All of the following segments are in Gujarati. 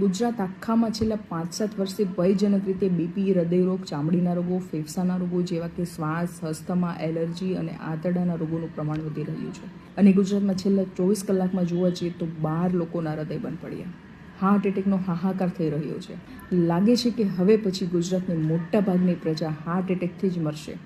ગુજરાત આખામાં છેલ્લા પાંચ સાત વર્ષથી ભયજનક રીતે બીપી, હૃદયરોગ, ચામડીના રોગો, ફેફસાના રોગો જેવા કે શ્વાસ, હસ્તમા એલર્જી અને આંતરડાના રોગોનું પ્રમાણ વધી રહ્યું છે. અને ગુજરાતમાં છેલ્લા ચોવીસ કલાકમાં જોવા જઈએ તો બાર લોકોના હૃદય બંધ પડ્યા. હાર્ટ એટેકનો હાહાકાર થઈ રહ્યો છે. લાગે છે કે હવે પછી ગુજરાતની મોટા ભાગની પ્રજા હાર્ટ એટેકથી જ મરશે.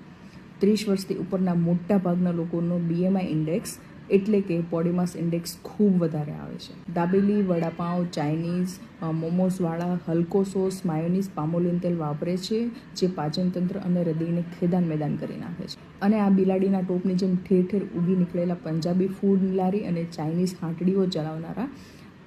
ત્રીસ વર્ષથી ઉપરના મોટા ભાગના લોકોનો બીએમઆઈ ઇન્ડેક્સ એટલે કે બોડી ઇન્ડેક્સ ખૂબ વધારે આવે છે. દાબેલી, વડાપાઉં, ચાઇનીઝ મોમોઝવાળા, હલકો સોસ, માયોનીઝ, પામોલિન તેલ વાપરે છે, જે પાચનતંત્ર અને હૃદયને ખેદાન મેદાન કરી નાખે છે. અને આ બિલાડીના ટોપની જેમ ઠેર ઠેર ઊગી નીકળેલા પંજાબી ફૂડ લારી અને ચાઇનીઝ હાંટડીઓ ચલાવનારા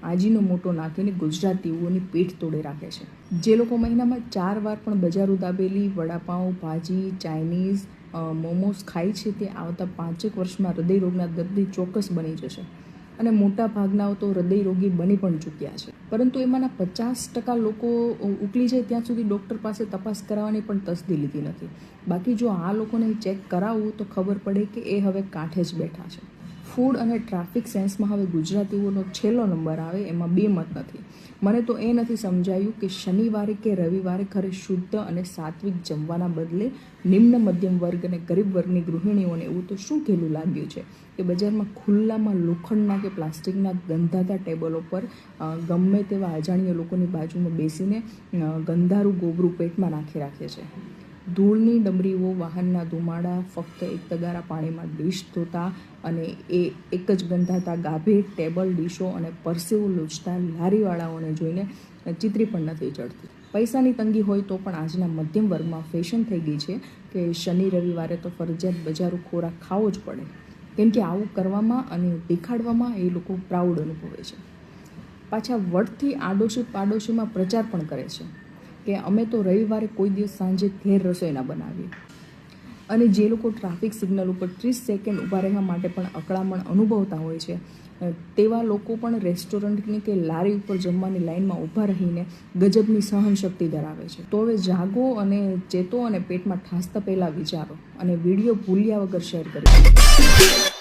આજીનો મોટો નાખીને ગુજરાતીઓની પેટ તોડે રાખે છે. જે લોકો મહિનામાં ચાર વાર પણ બજારો દાબેલી વડાપાઉં, ભાજી, ચાઇનીઝ મોમોસ ખાય છે તે આવતા પાંચેક વર્ષમાં હૃદયરોગના દર્દી ચોક્કસ બની જશે. અને મોટા ભાગનાઓ તો હૃદયરોગી બની પણ ચૂક્યા છે. પરંતુ એમાંના પચાસ ટકા લોકો ઉકલી જાય ત્યાં સુધી ડૉક્ટર પાસે તપાસ કરાવવાની પણ તસદી લીધી નથી. બાકી જો આ લોકોને ચેક કરાવવું તો ખબર પડે કે એ હવે કાંઠે જ બેઠા છે. ફૂડ અને ટ્રાફિક સેન્સમાં હવે ગુજરાતીઓનો છેલ્લો નંબર આવે, એમાં બે મત નથી. મને તો એ નથી સમજાયું કે શનિવારે કે રવિવારે ખરે શુદ્ધ અને સાત્વિક જમવાના બદલે નિમ્ન, મધ્યમ વર્ગ અને ગરીબ વર્ગની ગૃહિણીઓને એવું તો શું કહેલું લાગ્યું છે? કે બજારમાં ખુલ્લામાં લોખંડના કે પ્લાસ્ટિકના ગંધાતા ટેબલો પર ગમે તેવા અજાણ્યા લોકોની બાજુમાં બેસીને ગંધારું ગોબરું પેટમાં નાખી રાખે છે. ધૂળની ડમરીઓ વાહનના ધુમાડા ફક્ત એક તગારા પાણીમાં ડીશ ધોતા અને એ એક જ ગંધાતા ગાભે ટેબલ, ડીશો અને પરસેવો લૂછતા લારીવાળાઓને જોઈને ચિત્રી પણ નથી ચડતી. પૈસાની તંગી હોય તો પણ આજના મધ્યમ વર્ગમાં ફેશન થઈ ગઈ છે કે શનિ, રવિવારે તો ફરજિયાત બજારો ખોરાક ખાવો જ પડે. કેમ કે આવું કરવામાં અને દેખાડવામાં એ લોકો પ્રાઉડ અનુભવે છે. પાછા વટથી આડોશી પાડોશીમાં પ્રચાર પણ કરે છે. કે અમે તો રવિવારે કોઈ દિવસ સાંજે ઘેર રસોઈ ના બનાવીએ. અને જે લોકો ટ્રાફિક સિગ્નલ ઉપર ત્રીસ સેકન્ડ ઊભા રહેવા માટે પણ અકળામણ અનુભવતા હોય છે તેવા લોકો પણ રેસ્ટોરન્ટની કે લારી ઉપર જમવાની લાઇનમાં ઊભા રહીને ગજબની સહનશક્તિ ધરાવે છે. તો હવે જાગો અને ચેતો અને પેટમાં ઠાસતા પહેલાં વિચારો અને વીડિયો ભૂલ્યા વગર શેર કરી